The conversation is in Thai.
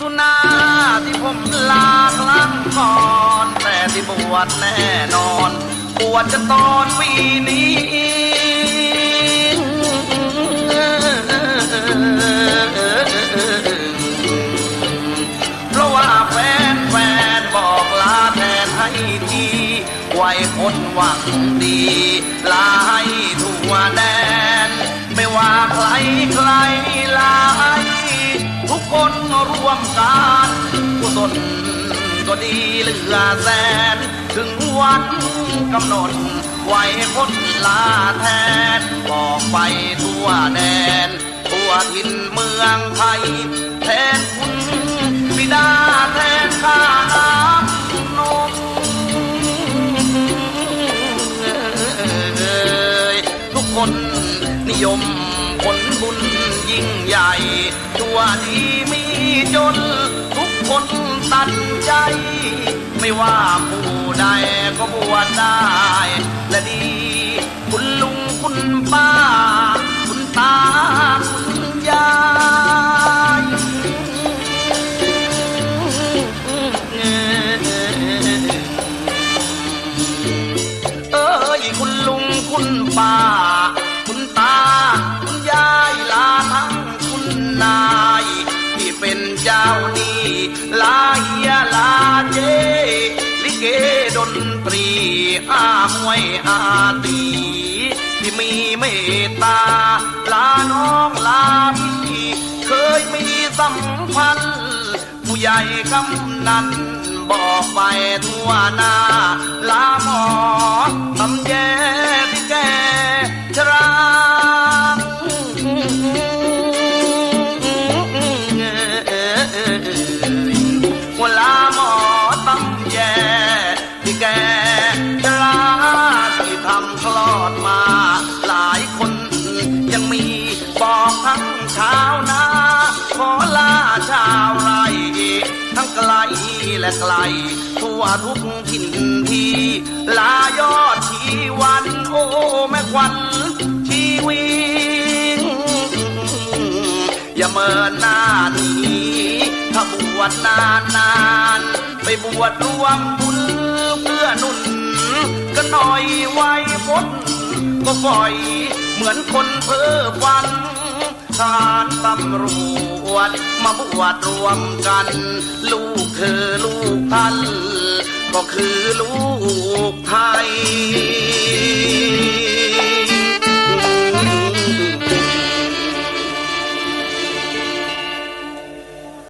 ทุนาที่ผมลาครั้งก่อนแต่ที่บวชแน่นอนบวชจะตอนปีนี้เพราะว่าแฟนแฟนบอกลาแทนให้ทีไว้คนหวังดี ลาให้ทั่วแดน ไม่ว่าใครใคร มกันกุศลก็ดีเหลือแสน ถึงวันกำหนด ไว้คนลาแทนบอกไปทั่วแดน ทั่วถิ่นเมืองไทย แทนคุณบิดาแทนข้าน้ำนมเอ่ยทุกคนนิยมผลบุญยิ่งใหญ่ ตัวดีมี จนทุกคนตัดใจ ไม่ว่าผู้ใดก็บวชได้และดี ลาเฮียลาเจ ลิเกดนตรีอาหวยอาตีที่มีเมตตา ลาน้องลาพี่เคยมีสัมพันธ์ผู้ใหญ่กำนันบอกไปทั่วหน้า ลาหมอทำแย่ ชราที่ทำคลอดมา หลายคนยังมีบอกทั้งชาวนา ขอลาชาวไรทั้งไกลและไกล ทั่วทุกถิ่นที่ลายอดชีวันโอ้แม่ควันชีวิงอย่าเมินหน้าหนีถ้าบวชนานนานๆไปบวชรวมบุญเพื่อนุ่น กันหน่อยไว้พ้นก็ปล่อยเหมือนคนเพ้อฝันทานตำรวจมาบวชรวมกัน ลูกเธอลูกท่านก็คือลูกไทย